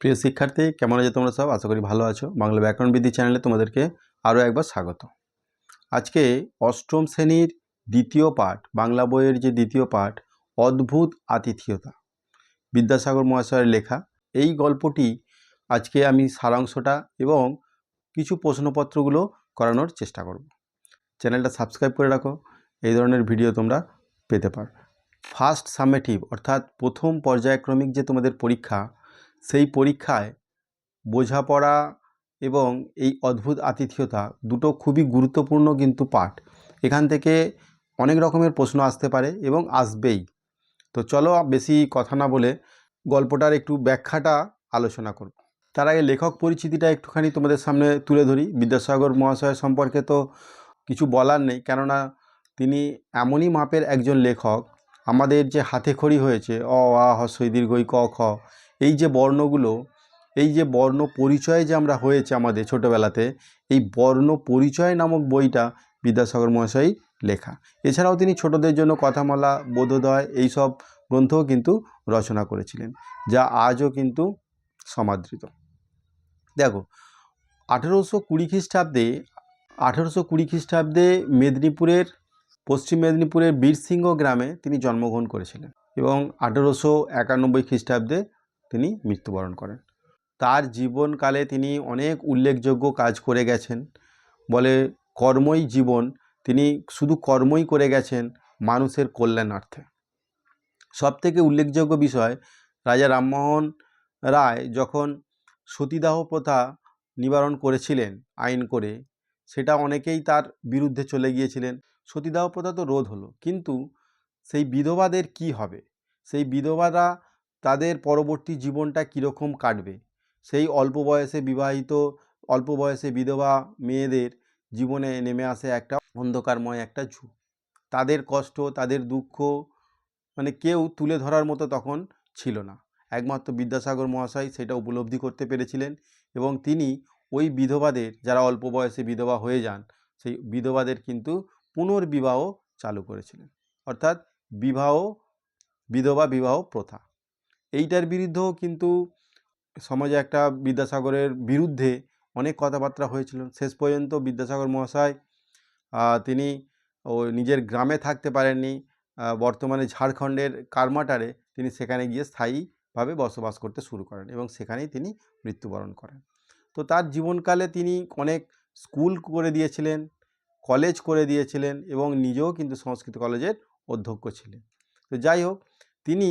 প্রিয় শিক্ষার্থী, কেমন আছে তোমরা সব? আশা করি ভালো আছো। বাংলা ব্যাকরণ বিদ্যি চ্যানেলে তোমাদেরকে আরও একবার স্বাগত। আজকে অষ্টম শ্রেণির দ্বিতীয় পাঠ, বাংলা বইয়ের যে দ্বিতীয় পাঠ, অদ্ভুত আতিথিয়তা, বিদ্যাসাগর মহাশয়ের লেখা, এই গল্পটি আজকে আমি সারাংশটা এবং কিছু প্রশ্নপত্রগুলো করানোর চেষ্টা করব। চ্যানেলটা সাবস্ক্রাইব করে রাখো, এই ধরনের ভিডিও তোমরা পেতে পারো। ফার্স্ট সামেটিভ, অর্থাৎ প্রথম পর্যায়ক্রমিক যে তোমাদের পরীক্ষা সেই পরীক্ষায় বোঝাপড়া এবং এই অদ্ভুত আতিথেয়তা দুটো খুবই গুরুত্বপূর্ণ কিন্তু পাঠ। এখান থেকে অনেক রকমের প্রশ্ন আসতে পারে এবং আসবেই। তো চলো বেশি কথা না বলে গল্পটার একটু ব্যাখ্যাটা আলোচনা করব। তার আগে লেখক পরিচিতিটা একটুখানি তোমাদের সামনে তুলে ধরি। বিদ্যাসাগর মহাশয় সম্পর্কে তো কিছু বলার নেই, কেননা তিনি এমনই মাপের একজন লেখক। আমাদের যে হাতে খড়ি হয়েছে, অ, আ হস্যই দীর্ঘই, ক, খ এই যে বর্ণগুলো, এই যে বর্ণ পরিচয় যে আমরা হয়েছে আমাদের ছোটোবেলাতে, এই বর্ণ পরিচয় নামক বইটা বিদ্যাসাগর মহাশয় লেখা। এছাড়াও তিনি ছোটদের জন্য কথামালা, বোধোদয় এইসব গ্রন্থও কিন্তু রচনা করেছিলেন, যা আজও কিন্তু সমাদৃত। দেখো, আঠেরোশো কুড়ি খ্রিস্টাব্দে, আঠেরোশো কুড়ি খ্রিস্টাব্দে মেদিনীপুরের, পশ্চিম মেদিনীপুরের বীরসিংহ গ্রামে তিনি জন্মগ্রহণ করেছিলেন এবং আঠেরোশো একানব্বই খ্রিস্টাব্দে তিনি মৃত্যুবরণ করেন। তার জীবনকালে তিনি অনেক উল্লেখযোগ্য কাজ করে গেছেন। বলে কর্মই জীবন, তিনি শুধু কর্মই করে গেছেন মানুষের কল্যাণার্থে। সবথেকে উল্লেখযোগ্য বিষয়, রাজা রামমোহন রায় যখন সতীদাহ প্রথা নিবারণ করেছিলেন আইন করে, সেটা অনেকেই তার বিরুদ্ধে চলে গিয়েছিলেন। সতীদাহ প্রথা তো রোধ হলো, কিন্তু সেই বিধবাদের কি হবে? সেই বিধবারা তাদের পরবর্তী জীবনটা কীরকম কাটবে? সেই অল্প বয়সে বিবাহিত, অল্প বয়সে বিধবা মেয়েদের জীবনে নেমে আসে একটা অন্ধকারময় একটা ঝুঁক তাদের কষ্ট, তাদের দুঃখ মানে কেউ তুলে ধরার মতো তখন ছিল না। একমাত্র বিদ্যাসাগর মহাশয় সেটা উপলব্ধি করতে পেরেছিলেন এবং তিনি ওই বিধবাদের, যারা অল্প বয়সে বিধবা হয়ে যান, সেই বিধবাদের কিন্তু পুনর্বিবাহ চালু করেছিলেন। অর্থাৎ বিবাহ, বিধবা বিবাহ প্রথা। এইটার বিরুদ্ধেও কিন্তু সমাজে একটা বিদ্যাসাগরের বিরুদ্ধে অনেক কথাবার্তা হয়েছিল। শেষ পর্যন্ত বিদ্যাসাগর মহাশয় তিনি ও নিজের গ্রামে থাকতে পারেননি বর্তমানে ঝাড়খণ্ডের কারমাটারে তিনি সেখানে গিয়ে স্থায়ীভাবে বসবাস করতে শুরু করেন এবং সেখানেই তিনি মৃত্যুবরণ করেন। তো তার জীবনকালে তিনি অনেক স্কুল করে দিয়েছিলেন, কলেজ করে দিয়েছিলেন এবং নিজেও কিন্তু সংস্কৃত কলেজের অধ্যক্ষ ছিলেন। তো যাই হোক, তিনি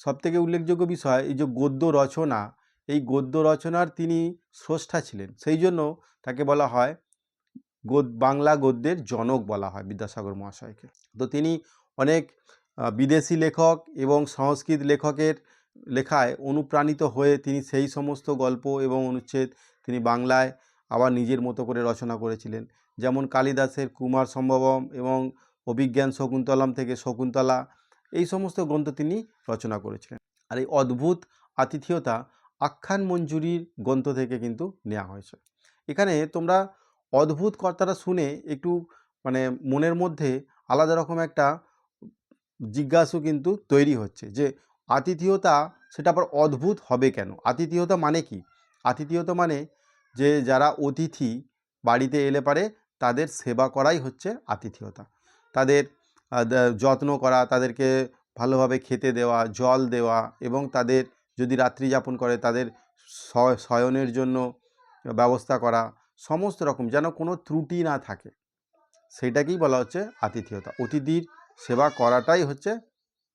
সবথেকে উল্লেখযোগ্য বিষয়, এই যে গদ্য রচনা, এই গদ্য রচনার তিনি স্রষ্টা ছিলেন। সেই জন্য তাকে বলা হয় গদ, বাংলা গদ্যের জনক বলা হয় বিদ্যাসাগর মহাশয়কে। তো তিনি অনেক বিদেশি লেখক এবং সংস্কৃত লেখকের লেখায় অনুপ্রাণিত হয়ে তিনি সেই সমস্ত গল্প এবং অনুচ্ছেদ তিনি বাংলায় আবার নিজের মতো করে রচনা করেছিলেন। যেমন কালিদাসের কুমার সম্ভবম এবং অভিজ্ঞান শকুন্তলম থেকে শকুন্তলা এই সমস্ত গ্রন্থ তিনি রচনা করেছিলেন। আর এই অদ্ভুত আতিথেয়তা আখ্যান মঞ্জুরির গ্রন্থ থেকে কিন্তু নেওয়া হয়েছে। এখানে তোমরা অদ্ভুত কর্তাটা শুনে একটু মানে মনের মধ্যে আলাদা রকম একটা জিজ্ঞাসু কিন্তু তৈরি হচ্ছে যে, আতিথেয়তা সেটা আবার অদ্ভুত হবে কেন? আতিথেয়তা মানে কি? আতিথেয়তা মানে যে যারা অতিথি বাড়িতে এলে পারে তাদের সেবা করাই হচ্ছে আতিথেয়তা। তাদের যত্ন করা, তাদেরকে ভালোভাবে খেতে দেওয়া, জল দেওয়া এবং তাদের যদি রাত্রি যাপন করে, তাদের শয়নের জন্য ব্যবস্থা করা, সমস্ত রকম যেন কোনো ত্রুটি না থাকে। সেইটাকেই বলা হচ্ছে আতিথেয়তা। অতিথির সেবা করাটাই হচ্ছে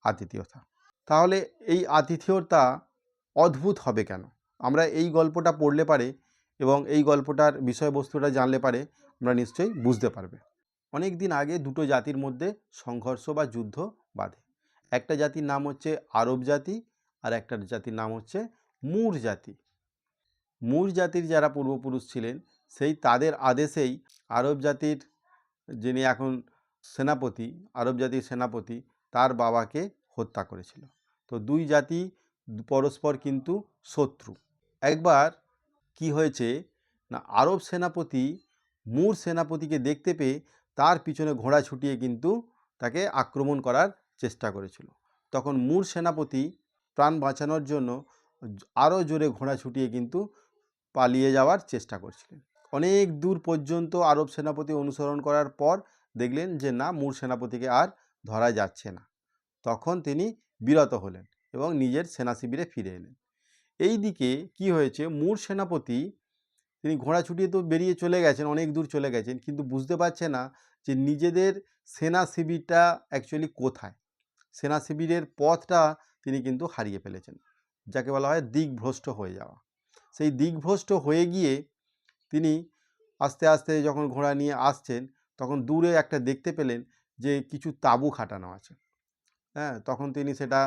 আতিথেয়তা। তাহলে এই আতিথেয়তা অদ্ভুত হবে কেন? আমরা এই গল্পটা পড়লে পারে এবং এই গল্পটার বিষয়বস্তুটা জানলে পারে, আমরা নিশ্চয়ই বুঝতে পারবে। অনেক দিন আগে দুটো জাতির মধ্যে সংঘর্ষ বা যুদ্ধ বাঁধে। একটা জাতির নাম হচ্ছে আরব জাতি আর একটা জাতির নাম হচ্ছে মুর জাতি। মুর জাতির যারা পূর্বপুরুষ ছিলেন, সেই তাদের আদেশেই আরব জাতির যিনি এখন সেনাপতি, আরব জাতির সেনাপতি, তার বাবাকে হত্যা করেছিল। তো দুই জাতি পরস্পর কিন্তু শত্রু। একবার কি হয়েছে না, আরব সেনাপতি, মুর সেনাপতিকে দেখতে পেয়ে তার পিছনে ঘোড়া ছুটিয়ে কিন্তু তাকে আক্রমণ করার চেষ্টা করেছিল। তখন মুর সেনাপতি প্রাণ বাঁচানোর জন্য আরও জোরে ঘোড়া ছুটিয়ে কিন্তু পালিয়ে যাওয়ার চেষ্টা করছিলেন। অনেক দূর পর্যন্ত আরব সেনাপতি অনুসরণ করার পর দেখলেন যে, না, মূর সেনাপতিকে আর ধরা যাচ্ছে না। তখন তিনি বিরত হলেন এবং নিজের সেনা শিবিরে ফিরে এলেন। এই দিকে কি হয়েছে? মূর সেনাপতি তিনি ঘোড়া ছুটিয়ে তো বেরিয়ে চলে গেছেন অনেক দূর চলে গেছেন কিন্তু বুঝতে পারছে না যে নিজেদের সেনা শিবিরটা অ্যাকচুয়ালি কোথায়। সেনা শিবিরের পথটা তিনি কিন্তু হারিয়ে ফেলেছেন যাকে বলা হয় দিকভ্রষ্ট হয়ে যাওয়া। সেই দিকভ্রষ্ট হয়ে গিয়ে তিনি আস্তে আস্তে যখন ঘোড়া নিয়ে আসছেন তখন দূরে একটা দেখতে পেলেন যে কিছু তাঁবু খাটানো আছে। হ্যাঁ তখন তিনি সেটা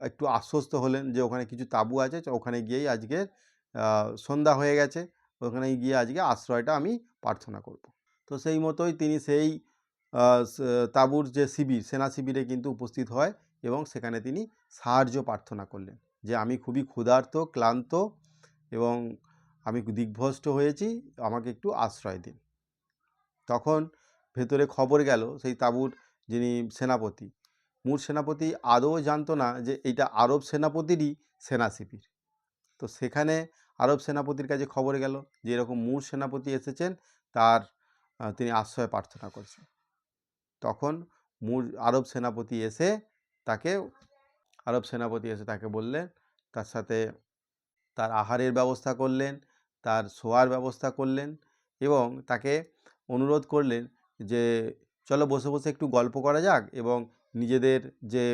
একটু আশ্বস্ত হলেন যে ওখানে কিছু তাঁবু আছে ওখানে গিয়েই আজকে আহ, সন্ধ্যা হয়ে গেছে। ওখানে গিয়ে আজকে আশ্রয়টা আমি প্রার্থনা করব। তো সেই মতোই তিনি সেই তাঁবুর যে শিবির, সেনা শিবিরে কিন্তু উপস্থিত হয় এবং সেখানে তিনি সাহায্য প্রার্থনা করলেন যে আমি খুবই ক্ষুধার্ত, ক্লান্ত এবং আমি দিগ্ভ্রষ্ট হয়েছি, আমাকে একটু আশ্রয় দিন। তখন ভেতরে খবর গেল সেই তাঁবুর যিনি সেনাপতি মূর সেনাপতি আদৌ জানতো না যে এটা আরব সেনাপতিরই সেনা শিবির। তো সেখানে আরব সেনাপতির কাছে খবর গেল যে, এরকম মূর সেনাপতি এসেছেন, তার তিনি আশ্রয় প্রার্থনা করছেন। তখন মূর, আরব সেনাপতি এসে তাকে, আরব সেনাপতি এসে তাকে বললেন, তার সাথে তার আহারের ব্যবস্থা করলেন, তার শোয়ার ব্যবস্থা করলেন এবং তাকে অনুরোধ করলেন যে, চলো বসে বসে একটু গল্প করা যাক এবং নিজেদের যে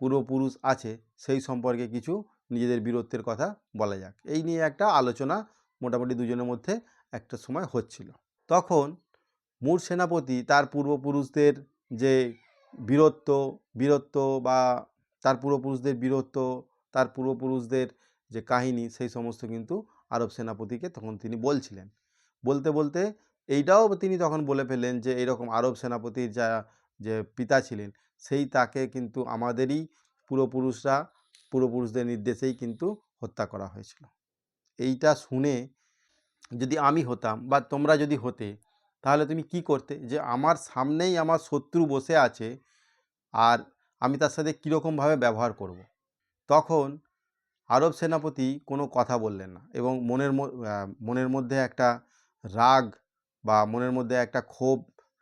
পূর্বপুরুষ আছে, সেই সম্পর্কে কিছু নিজেদের বীরত্বের কথা বলা যাক। এই নিয়ে একটা আলোচনা মোটামুটি দুজনের মধ্যে একটা সময় হচ্ছিল। তখন মূর সেনাপতি তার পূর্বপুরুষদের যে বীরত্ব বীরত্ব বা তার পূর্বপুরুষদের বীরত্ব, তার পূর্বপুরুষদের যে কাহিনী, সেই সমস্ত কিন্তু আরব সেনাপতিকে তখন তিনি বলছিলেন। বলতে বলতে এইটাও তিনি তখন বলে ফেলেন যে, এরকম আরব সেনাপতির যা, যে পিতা ছিলেন, সেই তাকে কিন্তু আমাদেরই পূর্বপুরুষরা পূর্বপুরুষদের নির্দেশেই কিন্তু হত্যা করা হয়েছিল। এইটা শুনে যদি আমি হতাম বা তোমরা যদি হতে, তাহলে তুমি কি করতে? যে আমার সামনেই আমার শত্রু বসে আছে আর আমি তার সাথে কীরকমভাবে ব্যবহার করব। তখন আরব সেনাপতি কোনো কথা বললেন না এবং মনের মনের মধ্যে একটা রাগ বা মনের মধ্যে একটা ক্ষোভ,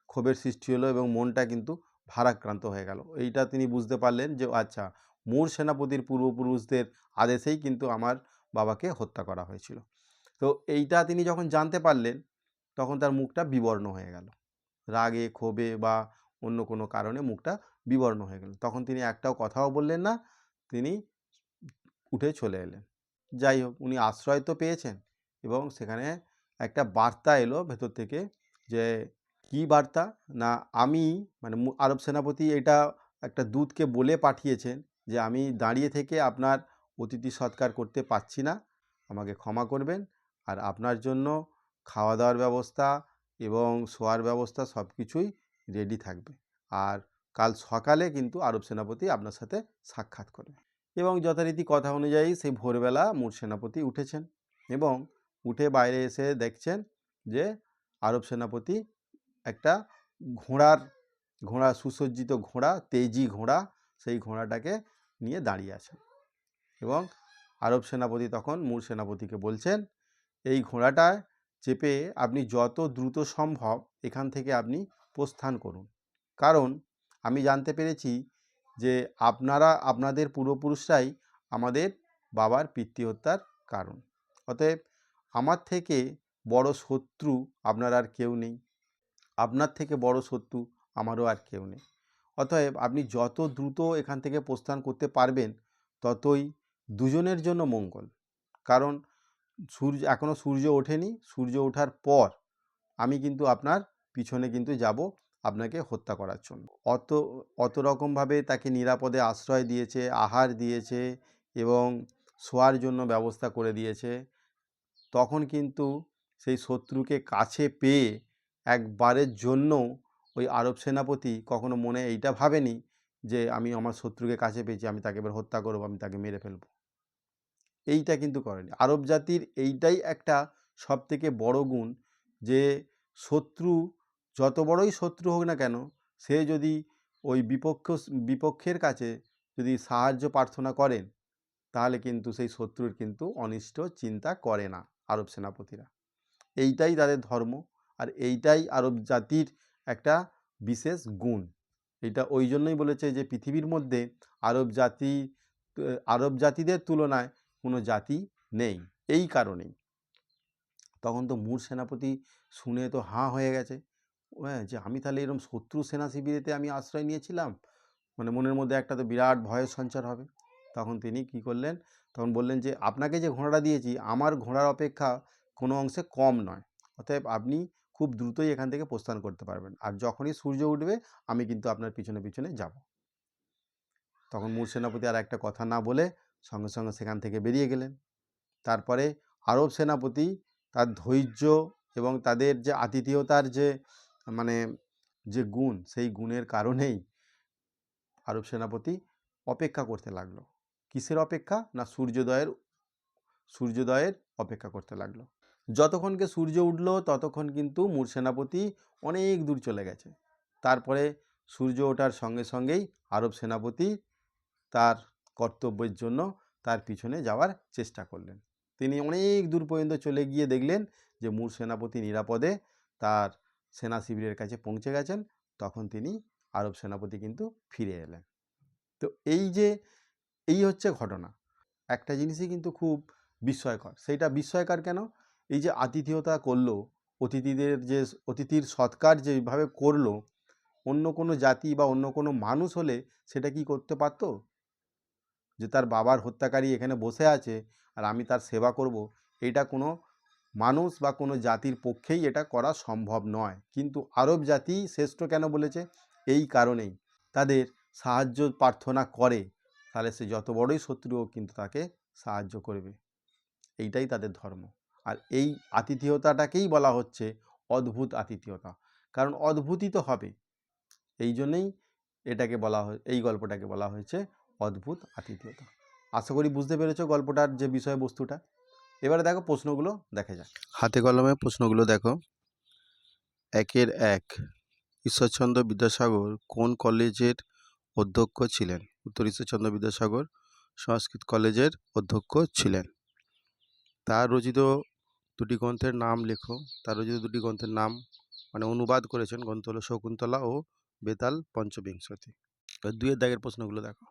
ক্ষোভের সৃষ্টি হলো এবং মনটা কিন্তু ভারাক্রান্ত হয়ে গেল। এইটা তিনি বুঝতে পারলেন যে আচ্ছা মূর সেনাপতির পূর্বপুরুষদের আদেশেই কিন্তু আমার বাবাকে হত্যা করা হয়েছিল। তো এইটা তিনি যখন জানতে পারলেন, তখন তার মুখটা বিবর্ণ হয়ে গেল। রাগে, ক্ষোভে বা অন্য কোনো কারণে মুখটা বিবর্ণ হয়ে গেল। তখন তিনি একটাও কথাও বললেন না, তিনি উঠে চলে এলেন। যাই হোক, উনি আশ্রয় তো পেয়েছেন এবং সেখানে একটা বার্তা এলো ভেতর থেকে যে, কি বার্তা? না, আমি মানে আরব সেনাপতি এটা একটা দূতকে বলে পাঠিয়েছেন যে আমি দাঁড়িয়ে থেকে আপনার অতিথি সৎকার করতে পারছি না, আমাকে ক্ষমা করবেন। আর আপনার জন্য খাওয়া দাওয়ার ব্যবস্থা এবং শোয়ার ব্যবস্থা সব কিছুই রেডি থাকবে। আর কাল সকালে কিন্তু আরব সেনাপতি আপনার সাথে সাক্ষাৎ করবে। এবং যথারীতি কথা অনুযায়ী সেই ভোরবেলা মূর সেনাপতি উঠেছেন এবং উঠে বাইরে এসে দেখছেন যে আরব সেনাপতি একটা ঘোড়ার, ঘোড়া সুসজ্জিত ঘোড়া, তেজি ঘোড়া, সেই ঘোড়াটাকে নিয়ে দাঁড়িয়ে আছেন। এবং আরব সেনাপতি তখন মূল সেনাপতিকে বলছেন, এই ঘোড়াটায় চেপে আপনি যত দ্রুত সম্ভব এখান থেকে আপনি প্রস্থান করুন। কারণ আমি জানতে পেরেছি যে আপনারা, আপনাদের পূর্বপুরুষরাই আমাদের বাবার পিতৃহত্যার কারণ। অতএব আমার থেকে বড় শত্রু আপনার আর কেউ নেই। আপনার থেকে বড় শত্রু আমারও আর কেউ নেই। অতএব আপনি যত দ্রুত এখান থেকে প্রস্থান করতে পারবেন, ততই দুজনের জন্য মঙ্গল। কারণ সূর্য এখনও সূর্য ওঠেনি, সূর্য ওঠার পর আমি কিন্তু আপনার পিছনে কিন্তু যাব আপনাকে হত্যা করার জন্য। অত অত রকমভাবে তাকে নিরাপদে আশ্রয় দিয়েছে, আহার দিয়েছে এবং শোয়ার জন্য ব্যবস্থা করে দিয়েছে। তখন কিন্তু সেই শত্রুকে কাছে পেয়ে একবারের জন্য ওই আরব সেনাপতি কখনো মনে এইটা ভাবেনি যে আমি আমার শত্রুকে কাছে পেয়েছি, আমি তাকে এবার হত্যা করব, আমি তাকে মেরে ফেলব। এইটা কিন্তু করেনি। আরব জাতির এইটাই একটা সবথেকে বড় গুণ যে শত্রু যত বড়ই শত্রু হোক না কেন, সে যদি ওই বিপক্ষ, বিপক্ষের কাছে যদি সাহায্য প্রার্থনা করেন, তাহলে কিন্তু সেই শত্রুর কিন্তু অনিষ্ট চিন্তা করে না আরব সেনাপতিরা। এইটাই তাদের ধর্ম। আর এইটাই আরব জাতির একটা বিশেষ গুণ। এটা ওই জন্যই বলেছে যে, পৃথিবীর মধ্যে আরব জাতি আরব জাতিদের তুলনায় কোনো জাতি নেই। এই কারণেই। তখন তো মূর সেনাপতি শুনে তো হাঁ হয়ে গেছে। হ্যাঁ যে আমি তাহলে এরকম শত্রু সেনা শিবিরেতে আমি আশ্রয় নিয়েছিলাম? মানে মনের মধ্যে একটা তো বিরাট ভয়ের সঞ্চার হবে। তখন তিনি কি করলেন? তখন বললেন যে, আপনাকে যে ঘোড়াটা দিয়েছি, আমার ঘোড়ার অপেক্ষা কোনো অংশে কম নয়। অতএব আপনি খুব দ্রুতই এখান থেকে প্রস্থান করতে পারবেন। আর যখনই সূর্য উঠবে, আমি কিন্তু আপনার পিছনে পিছনে যাব। তখন মূর সেনাপতি আর একটা কথা না বলে সঙ্গে সঙ্গে সেখান থেকে বেরিয়ে গেলেন। তারপরে আরব সেনাপতি তার ধৈর্য এবং তাদের যে আতিথেয়তার যে মানে যে গুণ, সেই গুণের কারণেই আরব সেনাপতি অপেক্ষা করতে লাগল। কিসের অপেক্ষা? না সূর্যোদয়ের সূর্যোদয়ের অপেক্ষা করতে লাগল। যতক্ষণকে সূর্য উঠল, ততক্ষণ কিন্তু মূর সেনাপতি অনেক দূর চলে গেছে। তারপরে সূর্য ওঠার সঙ্গে সঙ্গেই আরব সেনাপতি তার কর্তব্যের জন্য তার পিছনে যাওয়ার চেষ্টা করলেন। তিনি অনেক দূর পর্যন্ত চলে গিয়ে দেখলেন যে মূর সেনাপতি নিরাপদে তার সেনা শিবিরের কাছে পৌঁছে গেছেন। তখন তিনি আরব সেনাপতি কিন্তু ফিরে এলেন। তো এই যে, এই হচ্ছে ঘটনা। একটা জিনিসই কিন্তু খুব বিস্ময়কর। সেইটা বিস্ময়কর কেন? এই যে আতিথেয়তা করল, অতিথিদের যে অতিথির সৎকার যেভাবে করল, অন্য কোনো জাতি বা অন্য কোনো মানুষ হলে সেটা কি করতে পারতো? যে তার বাবার হত্যাকারী এখানে বসে আছে আর আমি তার সেবা করব, এটা কোনো মানুষ বা কোনো জাতির পক্ষেই এটা করা সম্ভব নয়। কিন্তু আরব জাতি শ্রেষ্ঠ কেন বলেছে? এই কারণেই। তাদের সাহায্য প্রার্থনা করে, তাহলে সে যত বড়ই শত্রুও কিন্তু তাকে সাহায্য করবে। এইটাই তাদের ধর্ম। আর এই আতিথেয়তাটাকেই বলা হচ্ছে অদ্ভুত আতিথেয়তা। কারণ অদ্ভুতই তো হবে। এই জন্যেই এটাকে বলা হয়, এই গল্পটাকে বলা হয়েছে অদ্ভুত আতিথেয়তা। আশা করি বুঝতে পেরেছ গল্পটার যে বিষয়বস্তুটা। এবারে দেখো প্রশ্নগুলো দেখা যাক। হাতে কলমে প্রশ্নগুলো দেখো। একের এক, ঈশ্বরচন্দ্র বিদ্যাসাগর কোন কলেজের অধ্যক্ষ ছিলেন? উত্তর, ঈশ্বরচন্দ্র বিদ্যাসাগর সংস্কৃত কলেজের অধ্যক্ষ ছিলেন। তার রচিত দুটি গ্রন্থের নাম লেখো। তার রচিত দুটি গ্রন্থের নাম মানে অনুবাদ করেছেন, গ্রন্থ হলো শকুন্তলা ও বেতাল পঞ্চবিংশতি। দুইয়ের দাগের প্রশ্নগুলো দেখো।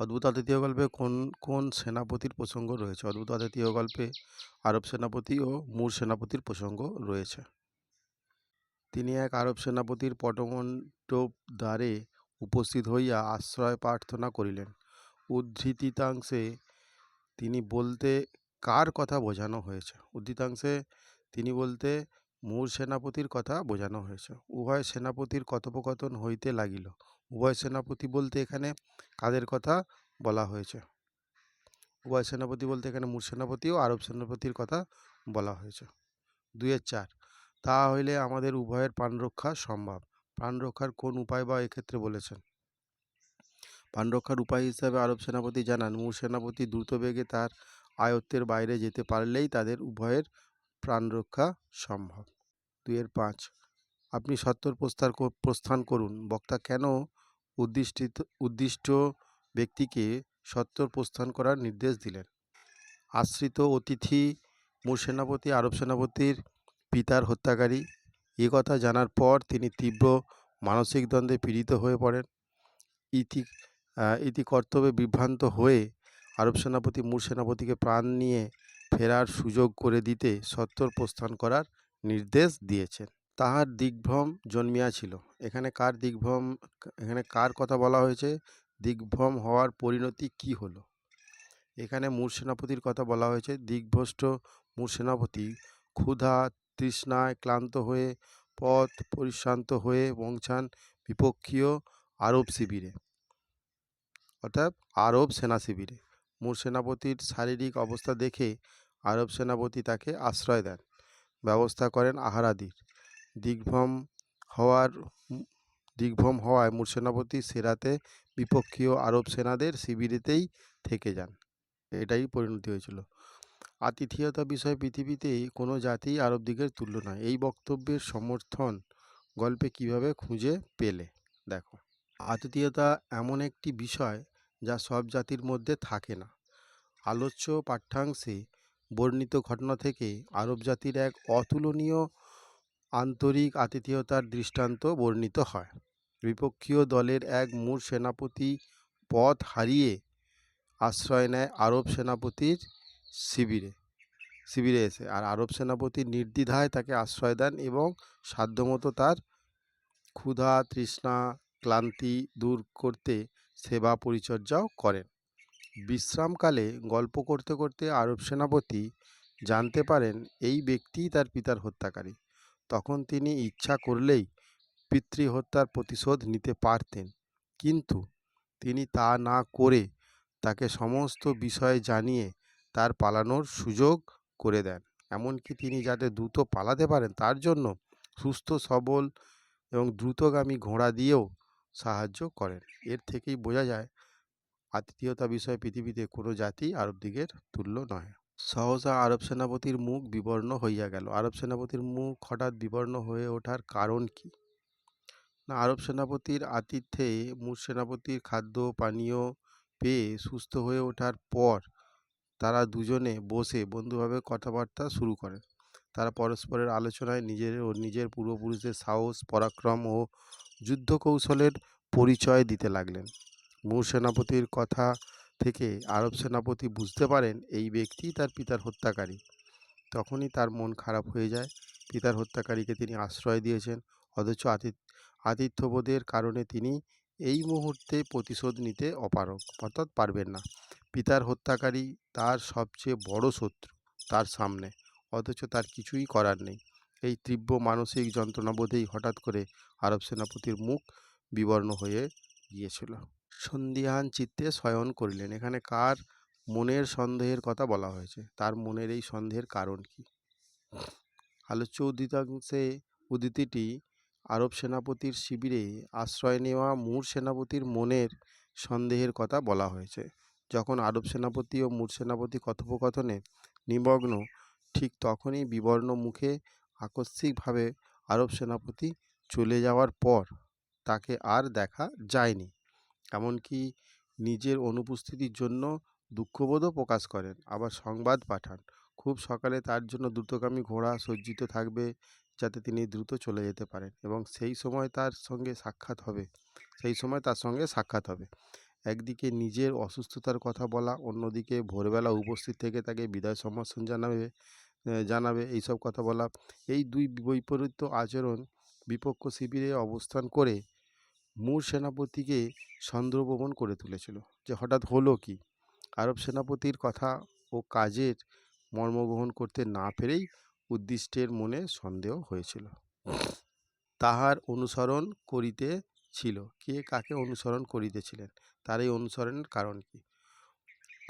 অদ্ভুত আতিথেয় গল্পে কোন কোন সেনাপতির প্রসঙ্গ রয়েছে? অদ্ভুত আতিথেয় গল্পে আরব সেনাপতি ও মূর সেনাপতির প্রসঙ্গ রয়েছে। তিনি এক আরব সেনাপতির পটমণ্ডপ দ্বারে উপস্থিত হইয়া আশ্রয় প্রার্থনা করিলেন। উদ্ধৃতিতাংশে তিনি বলতে কার কথা বোঝানো হয়েছে? উদ্ধৃতাংশে তিনি বলতে, মূর সেনাপতির কথা বোঝানো হয়েছে। উভয় সেনাপতির কথোপকথন হইতে লাগিল। উভয় সেনাপতি বলতে এখানে কাদের কথা বলা হয়েছে? উভয় সেনাপতি বলতে এখানে মূর সেনাপতি ও আরব সেনাপতির কথা বলা হয়েছে। দুইয়ের চার, তা হইলে আমাদের উভয়ের প্রাণ রক্ষা সম্ভব। প্রাণ রক্ষার কোন উপায় বা এক্ষেত্রে বলেছেন? প্রাণ রক্ষার উপায় হিসাবে আরব সেনাপতি জানান, মূর সেনাপতি দ্রুতবেগে তার আয়ত্তের বাইরে যেতে পারলেই তাদের উভয়ের প্রাণ রক্ষা সম্ভব। দুইয়ের পাঁচ, আপনি সত্তর প্রস্তার প্রস্থান করুন। বক্তা কেন উদ্দিষ্টিত, উদ্দিষ্ট ব্যক্তিকে সত্তর প্রস্থান করার নির্দেশ দিলেন? আশ্রিত অতিথি মূর সেনাপতি, আরব সেনাপতির পিতার হত্যাকারী, এ কথা জানার পর তিনি তীব্র মানসিক দ্বন্দ্বে পীড়িত হয়ে পড়েন। ইতি ইতি কর্তব্যে বিভ্রান্ত হয়ে আরব সেনাপতি মূর সেনাপতিকে প্রাণ নিয়ে ফেরার সুযোগ করে দিতে সত্তর প্রস্থান করার নির্দেশ দিয়েছেন। তাহার দিগ্ভ্রম জন্মিয়াছিল। এখানে কার দিগ্ভ্রম, এখানে কার কথা বলা হয়েছে? দিগ্ভ্রম হওয়ার পরিণতি কি হলো? এখানে মূর সেনাপতির কথা বলা হয়েছে। দিগ্ভ্রষ্ট মূর সেনাপতি ক্ষুধা, তৃষ্ণায় ক্লান্ত হয়ে, পথ পরিশ্রান্ত হয়ে পৌঁছান বিপক্ষীয় আরব শিবিরে, অর্থাৎ আরব সেনা শিবিরে। মূর সেনাপতির শারীরিক অবস্থা দেখে আরব সেনাপতি তাকে আশ্রয় দেন। ব্যবস্থা করেন আহারাদির। দিগ্ভ্রম হওয়ার দিগ্ভ্রম হওয়ায় মূর সেনাপতি সেরাতে বিপক্ষীয় আরব সেনাদের শিবিরেতেই থেকে যান। এটাই পরিণতি হয়েছিল। আতিথেয়তা বিষয় পৃথিবীতেই কোনো জাতি আরব দিগের তুল্য নয়। এই বক্তব্যের সমর্থন গল্পে কীভাবে খুঁজে পেলে? দেখো। আতিথেয়তা এমন একটি বিষয় যা সব জাতির মধ্যে থাকে না। আলোচ্য পাঠ্যাংশে বর্ণিত ঘটনা থেকে আরব জাতির এক অতুলনীয় আন্তরিক আতিথেয়তার দৃষ্টান্ত বর্ণিত হয়। বিপক্ষীয় দলের এক মূল সেনাপতি পথ হারিয়ে আশ্রয় নেয় আরব সেনাপতির শিবিরে শিবিরে এসে। আর আরব সেনাপতি নির্দ্বিধায় তাকে আশ্রয় দেন এবং সাধ্যমতো তার ক্ষুধা, তৃষ্ণা, ক্লান্তি দূর করতে সেবা পরিচর্যাও করেন। বিশ্রামকালে গল্প করতে করতে আরব সেনাপতি জানতে পারেন এই ব্যক্তিই তার পিতার হত্যাকারী। তখন তিনি ইচ্ছা করলেই পিতৃহত্যার প্রতিশোধ নিতে পারতেন। কিন্তু তিনি তা না করে তাকে সমস্ত বিষয় জানিয়ে তার পালানোর সুযোগ করে দেন। এমনকি তিনি যাতে দ্রুত পালাতে পারেন, তার জন্য সুস্থ, সবল এবং দ্রুতগামী ঘোড়া দিয়েও সাহায্য করেন। এর থেকেই বোঝা যায়, আতিথেয়তা বিষয়ে পৃথিবীতে কোনো জাতি আরব দিগের তুল্য নয়। সহসা আরব সেনাপতির মুখ বিবর্ণ হইয়া গেল। আরব সেনাপতির মুখ হঠাৎ বিবর্ণ হয়ে ওঠার কারণ কি? না, আরব সেনাপতির আতিথ্যে মূল সেনাপতির খাদ্য, পানীয় পেয়ে সুস্থ হয়ে ওঠার পর তারা দুজনে বসে বন্ধুভাবে কথাবার্তা শুরু করেন। তারা পরস্পরের আলোচনায় নিজের ও নিজের পূর্বপুরুষদের সাহস, পরাক্রম ও যুদ্ধ কৌশলের পরিচয় দিতে লাগলেন। মূল সেনাপতির কথা থেকে আরব সেনাপতি বুঝতে পারেন এই ব্যক্তি তার পিতার হত্যাকারী। তখনই তার মন খারাপ হয়ে যায়। পিতার হত্যাকারীকে তিনি আশ্রয় দিয়েছেন, অথচ আতিথ, আতিথ্যবোধের কারণে তিনি এই মুহূর্তে প্রতিশোধ নিতে অপারগ, অর্থাৎ পারবেন না। পিতার হত্যাকারী তার সবচেয়ে বড় শত্রু, তার সামনে, অথচ তার কিছুই করার নেই। এই তীব্র মানসিক যন্ত্রণাবোধেই হঠাৎ করে আরব সেনাপতির মুখ বিবর্ণ হয়ে গিয়েছিল। সন্দিহান চিত্তে শয়ন করিলেন, এখানে কার মনের সন্দেহের কথা বলা হয়েছে? তার মনের এই সন্দেহের কারণ কি? আলোচ্য উদ্ধৃতাংশে উদিতিটি, আরব সেনাপতির শিবিরে আশ্রয় নেওয়া মূর সেনাপতির মনের সন্দেহের কথা বলা হয়েছে। যখন আরব সেনাপতি ও মূর সেনাপতি কথোপকথনে নিমগ্ন, ঠিক তখনই বিবর্ণ মুখে আকস্মিকভাবে আরব সেনাপতি চলে যাওয়ার পর তাকে আর দেখা যায়নি। এমনকি নিজের অনুপস্থিতির জন্য দুঃখবোধও প্রকাশ করেন। আবার সংবাদ পাঠান, খুব সকালে তার জন্য দ্রুতগামী ঘোড়া সজ্জিত থাকবে যাতে তিনি দ্রুত চলে যেতে পারেন এবং সেই সময় তার সঙ্গে সাক্ষাৎ হবে, সেই সময় তার সঙ্গে সাক্ষাৎ হবে। একদিকে নিজের অসুস্থতার কথা বলা, অন্যদিকে ভোরবেলা উপস্থিত থেকে তাকে বিদায় সম্ভাষণ জানাবে জানাবে এইসব কথা বলা। এই দুই বৈপরীত্য আচরণ বিপক্ষ শিবিরে অবস্থান করে মূল সেনাপতিকে সন্দেহপ্রবণ করে তুলেছিল যে হঠাৎ হলো কি? আরব সেনাপতির কথা ও কাজের মর্মগ্রহণ করতে না পেরেই উদ্দিষ্টের মনে সন্দেহ হয়েছিল। তাহার অনুসরণ করিতে ছিল কে কাকে অনুসরণ করিতেছিলেন? তার এই অনুসরণের কারণ কি?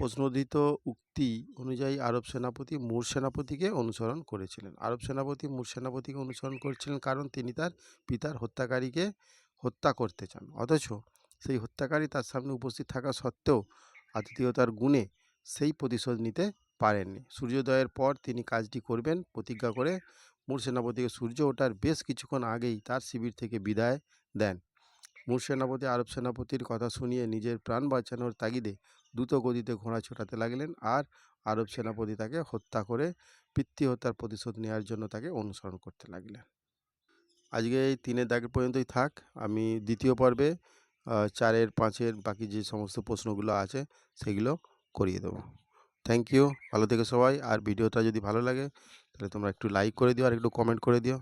প্রশ্নোদিত উক্তি অনুযায়ী আরব সেনাপতি মূর সেনাপতিকে অনুসরণ করেছিলেন। আরব সেনাপতি মূর সেনাপতিকে অনুসরণ করেছিলেন কারণ তিনি তার পিতার হত্যাকারীকে হত্যা করতে চান। অথচ সেই হত্যাকারী তার সামনে উপস্থিত থাকা সত্ত্বেও আতিথেয়তার গুণে সেই প্রতিশোধ নিতে পারেননি। সূর্যোদয়ের পর তিনি কাজটি করবেন, প্রতিজ্ঞা করে মূর সেনাপতিকে সূর্য ওঠার বেশ কিছুক্ষণ আগেই তার শিবির থেকে বিদায় দেন। মূর সেনাপতি আরব সেনাপতির কথা শুনিয়ে নিজের প্রাণ বাঁচানোর তাগিদে দ্রুত গতিতে ঘোড়া ছোটাতে লাগলেন আর আরব সেনাপতি তাকে হত্যা করে পিতৃ হত্যার প্রতিশোধ নেওয়ার জন্য তাকে অনুসরণ করতে লাগলেন। আজকে এই তিনের দাগের পর্যন্তই থাক। আমি দ্বিতীয় পর্বে চারের, পাঁচের বাকি যে সমস্ত প্রশ্নগুলো আছে সেগুলো করিয়ে দেবো। থ্যাংক ইউ ভালো থেকে সবাই। আর ভিডিওটা যদি ভালো লাগে, তাহলে তোমরা একটু লাইক করে দিও আর একটু কমেন্ট করে দিও।